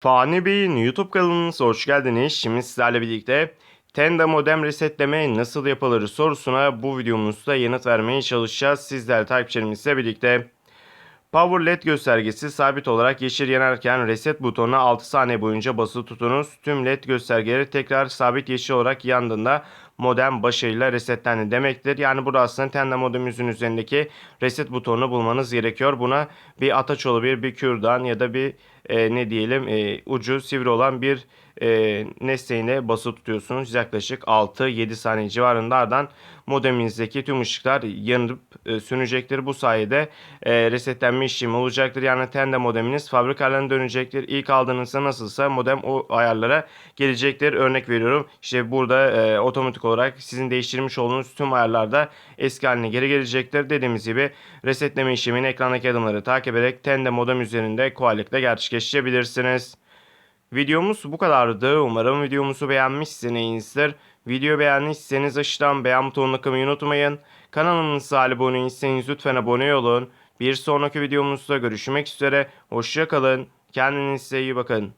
Fani Bey'in YouTube kanalınıza hoş geldiniz. Şimdi sizlerle birlikte Tenda modem resetleme nasıl yapılır sorusuna bu videomuzda yanıt vermeye çalışacağız. Sizler takipçilerimizle birlikte. Power LED göstergesi sabit olarak yeşil yanarken reset butonuna 6 saniye boyunca basılı tutunuz. Tüm LED göstergeleri tekrar sabit yeşil olarak yandığında modem başarıyla resetlendi demektir. Yani burada aslında Tenda modemimizin üzerindeki reset butonunu bulmanız gerekiyor. Buna bir ataç olabilir, bir kürdan ya da bir e, ne diyelim e, ucu sivri olan bir e, nesneyle basılı tutuyorsunuz. Yaklaşık 6-7 saniye civarında ardından modeminizdeki tüm ışıklar yanıp e, sönecektir. Bu sayede e, resetlenme işlemi olacaktır. Yani Tenda modeminiz fabrikalarına dönecektir. İlk aldığınızda nasılsa modem o ayarlara gelecektir. Örnek veriyorum işte burada e, otomatik olarak sizin değiştirmiş olduğunuz tüm ayarlarda eski haline geri gelecektir. Dediğimiz gibi resetleme işlemini ekrandaki adımları takip ederek Tenda modem üzerinde kolaylıkla gerçekleştirebilirsiniz. Videomuz bu kadardı. Umarım videomuzu beğenmişsinizdir. Video beğendiyseniz aşağıdan beğen butonuna kılmayı unutmayın. Kanalımıza abone değilseniz lütfen abone olun. Bir sonraki videomuzda görüşmek üzere. Hoşça kalın. Kendinize iyi bakın.